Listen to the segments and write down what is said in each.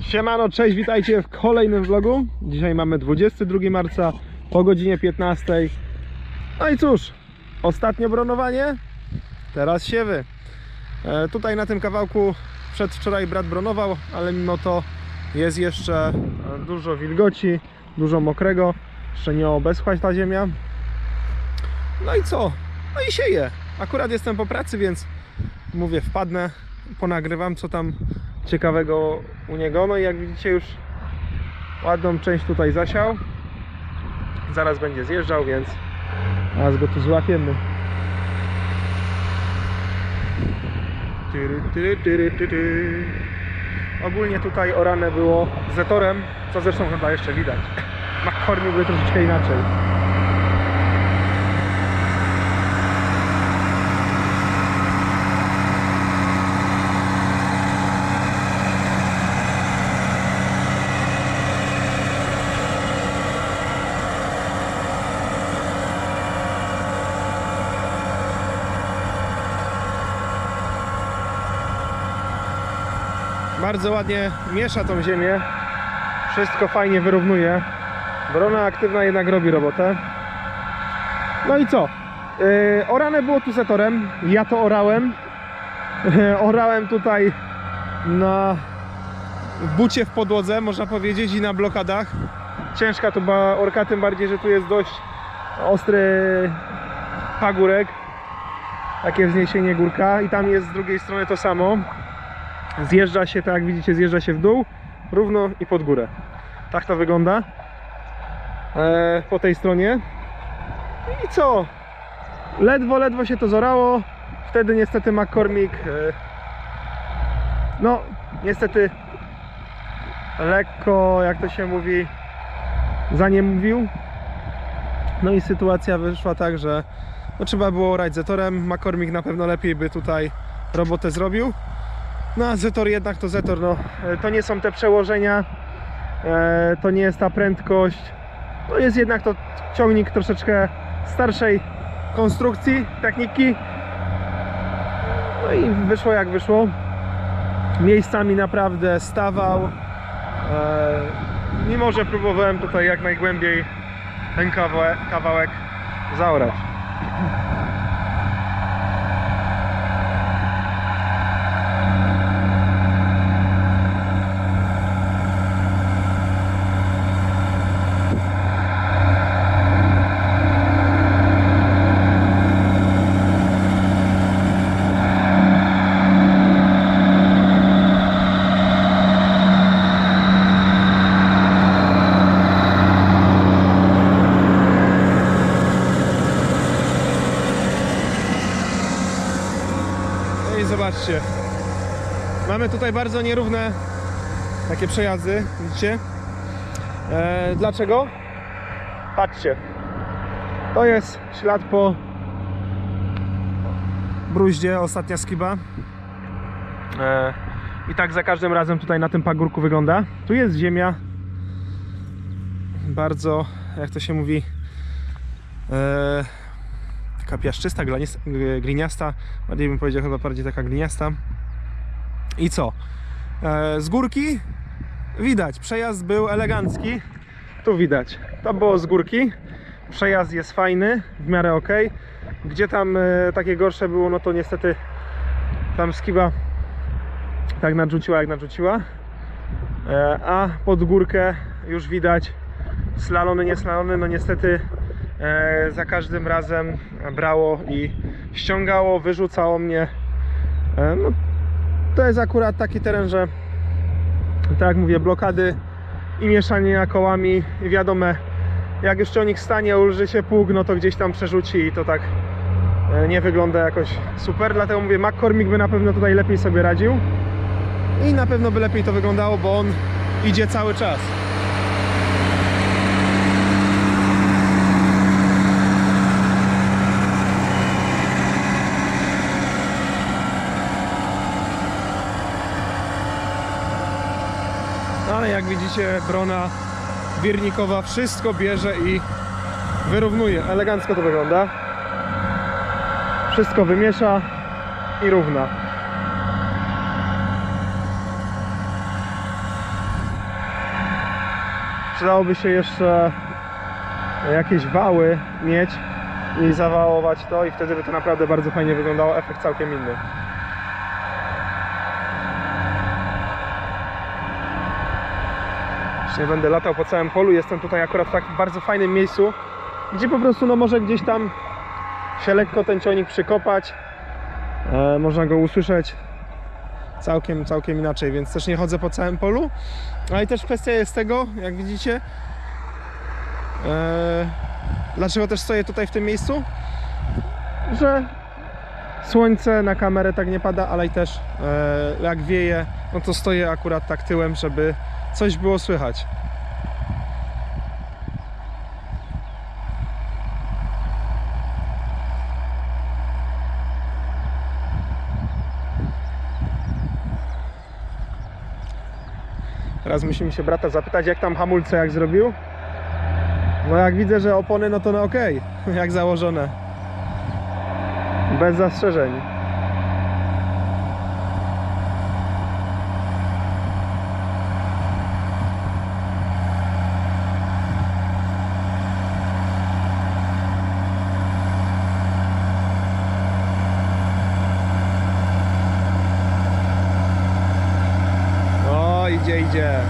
Siemano, cześć, witajcie w kolejnym vlogu. Dzisiaj mamy 22 marca po godzinie 15. No i cóż, ostatnio bronowanie, teraz siewy. E, tutaj na tym kawałku przedwczoraj brat bronował, ale mimo to jest jeszcze dużo wilgoci, dużo mokrego, jeszcze nie obeschła ta ziemia. No i co? No i sieję. Akurat jestem po pracy, więc mówię, wpadnę, ponagrywam co tam ciekawego u niego. No i jak widzicie już ładną część tutaj zasiał. Zaraz będzie zjeżdżał, więc zaraz go tu złapiemy. Tyry, tyry, tyry, tyry. Ogólnie tutaj orane było zetorem, co zresztą chyba jeszcze widać. McCormick był troszeczkę inaczej. Bardzo ładnie miesza tą ziemię. Wszystko fajnie wyrównuje. Brona aktywna jednak robi robotę. No i co? Yy, orane było tu setorem. Ja to orałem. orałem tutaj na bucie w podłodze, można powiedzieć, i na blokadach. Ciężka to była orka, tym bardziej, że tu jest dość ostry pagórek. Takie wzniesienie górka i tam jest z drugiej strony to samo zjeżdża się, tak jak widzicie, zjeżdża się w dół, równo i pod górę. Tak to wygląda e, po tej stronie. I co? Ledwo, ledwo się to zorało. Wtedy niestety McCormick e, no, niestety lekko, jak to się mówi, za nie mówił. No i sytuacja wyszła tak, że no, trzeba było orać zetorem. McCormick na pewno lepiej by tutaj robotę zrobił. No a Zetor jednak to Zetor, no e, to nie są te przełożenia, e, to nie jest ta prędkość, to jest jednak to ciągnik troszeczkę starszej konstrukcji, techniki. No i wyszło jak wyszło. Miejscami naprawdę stawał. E, mimo, że próbowałem tutaj jak najgłębiej ten kawałek, kawałek. Zobaczcie. Mamy tutaj bardzo nierówne takie przejazdy, widzicie? E, dlaczego? Patrzcie. To jest ślad po bruździe, ostatnia skiba. E, I tak za każdym razem tutaj na tym pagórku wygląda. Tu jest ziemia bardzo, jak to się mówi, e, taka piaszczysta, gliniasta, bardziej bym powiedział chyba bardziej taka gliniasta. I co? E, z górki widać, przejazd był elegancki. Tu widać, to było z górki. Przejazd jest fajny, w miarę ok. Gdzie tam e, takie gorsze było, no to niestety tam skiba tak nadrzuciła jak nadrzuciła. E, a pod górkę już widać slalony, nieslalony, no niestety za każdym razem brało i ściągało, wyrzucało mnie. E, no, to jest akurat taki teren, że tak jak mówię, blokady i mieszanie kołami wiadome, jak już ciągnik stanie, ulży się pług, no to gdzieś tam przerzuci i to tak e, nie wygląda jakoś super, dlatego mówię, McCormick by na pewno tutaj lepiej sobie radził i na pewno by lepiej to wyglądało, bo on idzie cały czas. Ale jak widzicie, brona wirnikowa wszystko bierze i wyrównuje. Elegancko to wygląda. Wszystko wymiesza i równa. Przydałoby się jeszcze jakieś wały mieć i zawałować to i wtedy by to naprawdę bardzo fajnie wyglądało. Efekt całkiem inny. Już nie będę latał po całym polu. Jestem tutaj akurat w tak bardzo fajnym miejscu, gdzie po prostu no może gdzieś tam się lekko ten ciągnik przykopać. E, można go usłyszeć całkiem, całkiem inaczej, więc też nie chodzę po całym polu. Ale też kwestia jest tego, jak widzicie, e, dlaczego też stoję tutaj w tym miejscu, że słońce na kamerę tak nie pada, ale i też e, jak wieje, no to stoję akurat tak tyłem, żeby coś było słychać. Teraz musimy się brata zapytać, jak tam hamulce jak zrobił. No jak widzę, że opony, no to no okej, jak założone. Bez zastrzeżeń. O, idzie, idzie.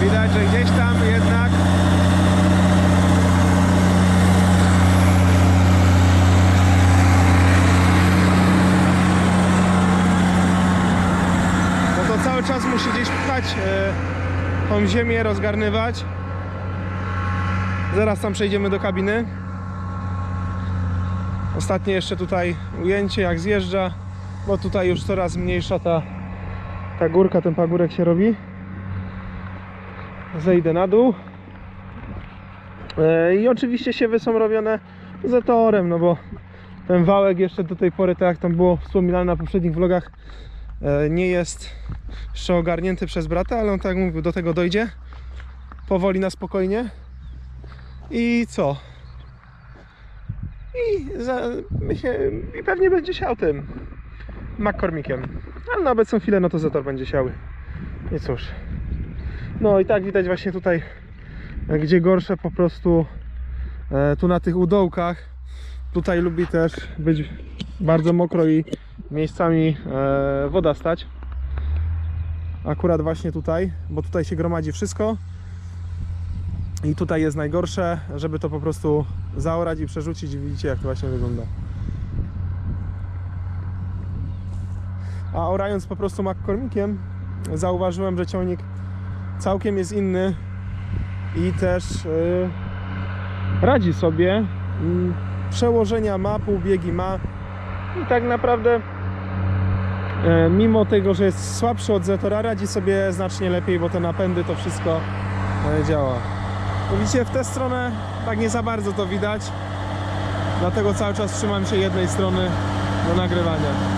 Widać, że gdzieś tam jednak bo to cały czas musi gdzieś pchać e, tą ziemię, rozgarnywać. Zaraz tam przejdziemy do kabiny. Ostatnie jeszcze tutaj ujęcie jak zjeżdża, bo tutaj już coraz mniejsza ta, ta górka, ten pagórek się robi. Zejdę na dół. E, I oczywiście siewy są robione z torem, no bo ten wałek jeszcze do tej pory, tak jak tam było wspominane na poprzednich vlogach, nie jest jeszcze ogarnięty przez brata, ale on tak mówił, do tego dojdzie. Powoli na spokojnie. I co? I za, myślę, i pewnie będzie siał tym McCormickiem. Ale na obecną chwilę no to Zetor będzie siały. I cóż. No i tak widać właśnie tutaj, e, gdzie gorsze po prostu e, tu na tych udołkach. Tutaj lubi też być bardzo mokro i miejscami e, woda stać. Akurat właśnie tutaj, bo tutaj się gromadzi wszystko. I tutaj jest najgorsze, żeby to po prostu zaorać i przerzucić. Widzicie jak to właśnie wygląda. A orając po prostu McCormickiem zauważyłem, że ciągnik całkiem jest inny i też yy, radzi sobie. Mm, Przełożenia ma, półbiegi ma i tak naprawdę e, mimo tego, że jest słabszy od Zetora radzi sobie znacznie lepiej, bo te napędy to wszystko e, działa. Widzicie, w tę stronę tak nie za bardzo to widać. Dlatego cały czas trzymam się jednej strony do nagrywania.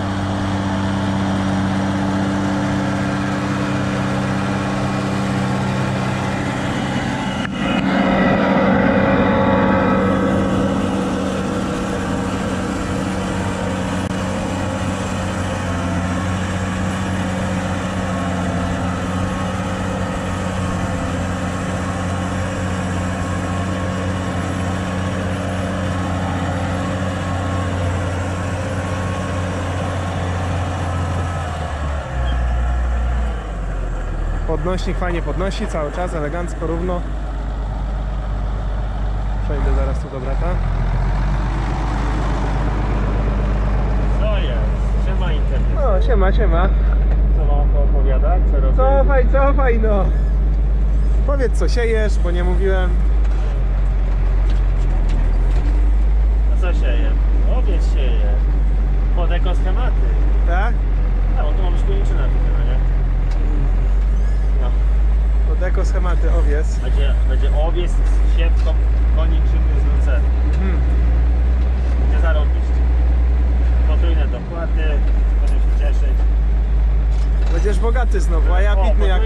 Podnośnik fajnie podnosi cały czas, elegancko, równo. Przejdę zaraz tu do brata. Co jest? Siema internet. O, siema, siema. Co mam poopowiadać? Co robię? Cofaj, cofaj no. Powiedz co siejesz, bo nie mówiłem. A co sieje? Owiec sieje. Pod ekoschematy. Tak? Bo tu mam szkolniczy na tym, no nie? No. Pod ekoschematy owiec. Będzie, będzie owiec z siewką, koniczyny z lucerem. Mhm. Nie zarobić. Potrójne dopłaty, będę się cieszyć. Będziesz bogaty znowu, a ja O, bidny jak...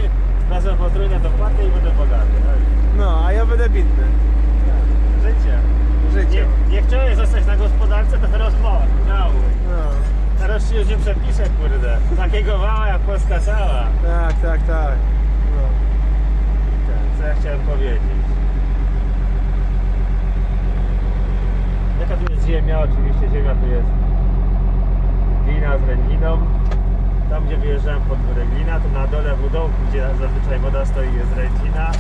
Wezmę potrójne dopłaty i będę bogaty. No No, a ja będę bidny. Życie. Życie. gospodarce, to teraz. Mały. No. Teraz się już nie przepisze, kurde. Takiego wała jak polska cała. Tak, tak, tak. No. Co ja chciałem powiedzieć? Jaka tu jest ziemia? Oczywiście ziemia tu jest glina z rędziną. Tam gdzie wyjeżdżałem pod górę glina, to na dole w dołku, gdzie zazwyczaj woda stoi jest rędzina.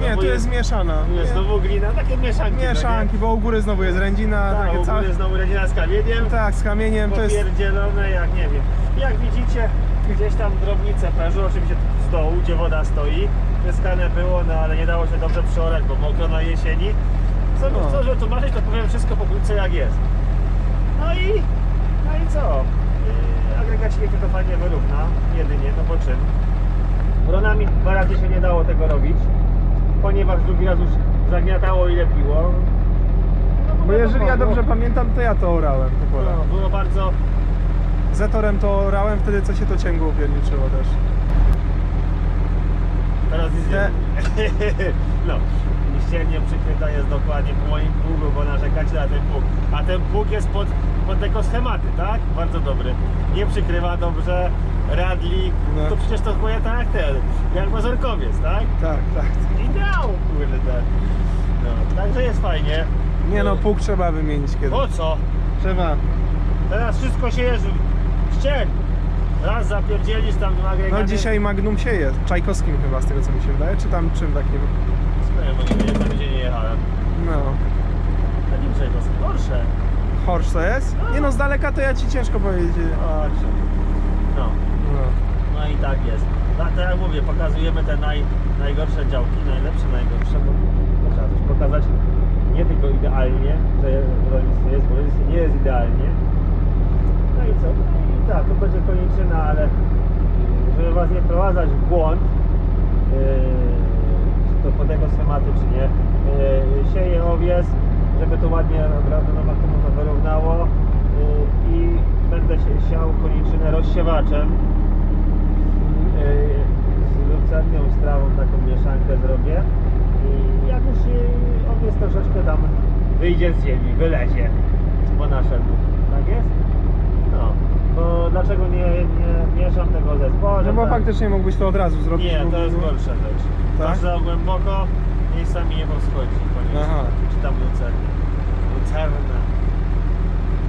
Nie, tu jest zmieszana. tu jest znowu glina, takie mieszanki. Mieszanki, bo u góry znowu jest rędzina, No? Tak, takie u całe... góry znowu rędzina z kamieniem. Tak, z kamieniem to jest... Jak nie wiem. Jak widzicie, gdzieś tam drobnice perzu, oczywiście z dołu, gdzie woda stoi. Pyskane było, no ale nie dało się dobrze przeorać, bo mokro na jesieni. Co, No. co żeby tłumaczyć, to powiem wszystko pokrótce jak jest. No i, no i co? Yy, agregacik to fajnie wyrówna, jedynie, no bo czym? Ronami dwa razy się nie dało tego robić, ponieważ drugi raz już zagniatało i lepiło. No, Bo jeżeli ja dobrze pamiętam, to ja to orałem, te pola. no, było bardzo Zetorem to orałem wtedy, co się to cięgło upierniczyło też. Teraz nie No, ściernie przykryta jest dokładnie po moim pługu, bo narzekacie na ten pług. A ten pług jest pod, pod tego schematy, tak? Bardzo dobry. Nie przykrywa dobrze, radli. No. To przecież to moje tak jak ten, jak mazurkowiec, tak? Tak, tak. Ideał, kurde. No, także jest fajnie. Nie no, pług trzeba wymienić kiedyś. Po co? Trzeba. Teraz wszystko się jeży. Ścień. Raz zapierdzielisz tam w agregaty. No dzisiaj Magnum sieje, Czajkowskim chyba, z tego co mi się wydaje, czy tam czym takim. Nie, bo nie, tam gdzie nie jechałem. No. Takim czego? Gorsze. Horsz to jest? Nie no, z daleka to ja ci ciężko powiedzieć. No, No. no i tak jest. Tak, tak jak mówię, pokazujemy te naj, najgorsze działki, najlepsze, najgorsze, bo bo trzeba też pokazać nie tylko idealnie, że rolnictwo jest, bo rolnictwo nie jest idealnie. No i co? Tak, to będzie koniczyna, ale żeby Was nie wprowadzać w błąd, yy, czy to po tego schematy, czy nie, yy, sieję owies, żeby to ładnie granulomatywno to wyrównało yy, i będę się siał koniczynę rozsiewaczem. Yy, z lucernią, z trawą taką mieszankę zrobię. I jak już yy, owiec troszeczkę tam wyjdzie z ziemi, wylezie po naszemu, tak jest? No, dlaczego nie, nie mieszam tego ze No zbożem? bo tak? faktycznie mógłbyś to od razu zrobić. Nie, to jest gorsze też. Tak? Tak? za głęboko miejscami nie powschodzi koniecznie. Aha. Czy tam lucernie. Lucerne.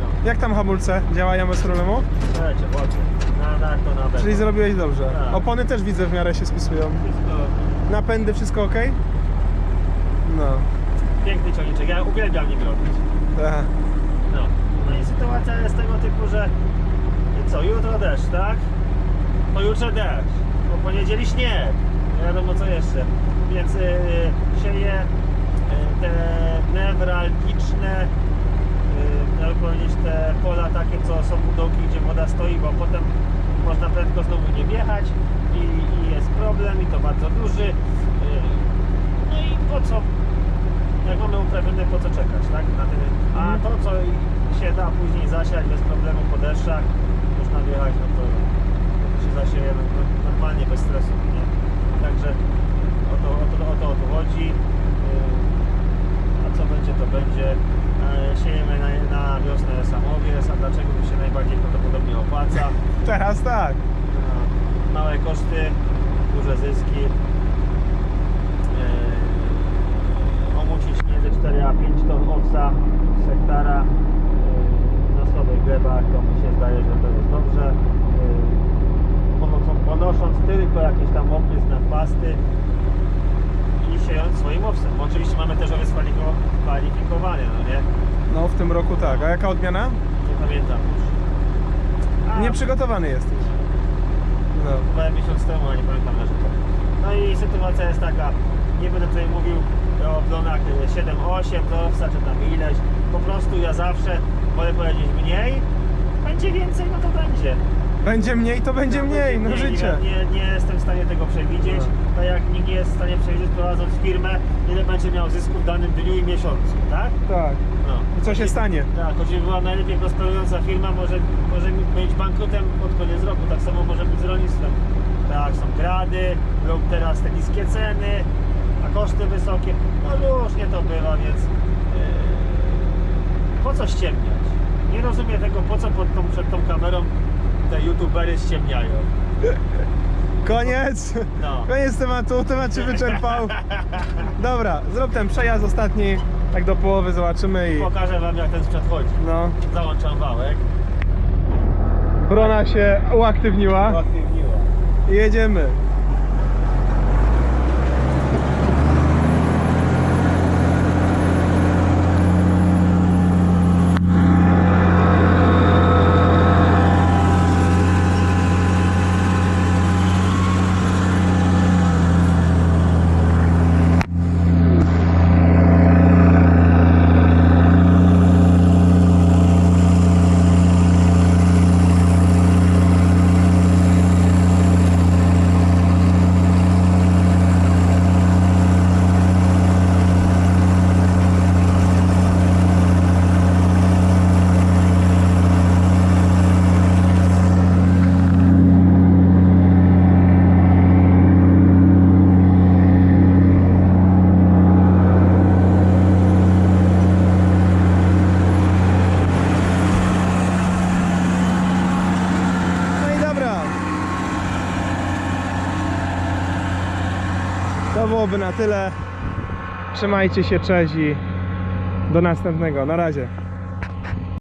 No, Jak tam hamulce działają bez problemu? słuchajcie, ładnie. Na, na to na pewno. Czyli zrobiłeś dobrze. Tak. Opony też widzę w miarę się spisują. Wszystko Napędy, wszystko ok? No. piękny ciągniczek. Ja uwielbiam nim robić. Aha. No. no i sytuacja jest tego typu, że co, jutro deszcz, tak? Pojutrze deszcz, po poniedzieli śnieg, nie wiadomo co jeszcze. Więc yy, sieję yy, te newralgiczne, yy, jakby powiedzieć, te pola takie, co są u dołki, gdzie woda stoi, bo potem można prędko znowu nie wjechać i, i jest problem i to bardzo duży. Yy, no i po co jak mamy uprawione, po co czekać, tak? Na ten, a to, co się da później zasiać bez problemu po deszczach, można wjechać, no to, to się zasieje no, no, normalnie, bez stresu, nie? Także o to, o to, o to, o to chodzi. Yy, A co będzie, to będzie. Yy, Siejemy na, na wiosnę samowiec, a dlaczego mi się najbardziej prawdopodobnie opłaca? Teraz tak. Małe koszty, duże zyski. Yy, Omucić między 4 a 5 ton owsa z hektara to mi się zdaje, że to jest dobrze. Pomocą, ponosząc tylko jakieś tam oprysk na pasty i siejąc swoim owsem. Oczywiście mamy też owiec kwalifiko- kwalifikowany, no nie? No w tym roku tak. A jaka odmiana? Nie pamiętam już. A, Nieprzygotowany jesteś. No. Chyba miesiąc temu, a nie pamiętam na. No i sytuacja jest taka, nie będę tutaj mówił o plonach 7-8 do owsa, czy tam ileś. Po prostu ja zawsze wolę powiedzieć mniej, będzie więcej, no to będzie. Będzie mniej, to będzie mniej, no życie. Nie, nie, nie jestem w stanie tego przewidzieć, No. tak jak nikt nie jest w stanie przewidzieć prowadząc firmę, ile będzie miał zysku w danym dniu i miesiącu, tak? Tak. No. I co się stanie? Tak, choć była najlepiej prosperująca firma, może, może być bankrutem pod koniec roku. Tak samo może być z rolnictwem. Tak, są grady, lub teraz te niskie ceny, a koszty wysokie. No różnie to bywa, więc yy, po co ściemniać? Nie rozumiem tego, po co pod tą, przed tą kamerą te youtubery ściemniają. Koniec! No. Koniec tematu, temat się wyczerpał. Dobra, zrób ten przejazd ostatni, tak do połowy zobaczymy i Pokażę wam jak ten sprzęt chodzi. no, Załączam wałek. brona się uaktywniła Uaktywniło. i jedziemy. No i dobra. To byłoby na tyle. Trzymajcie się, cześć i do następnego. Na razie.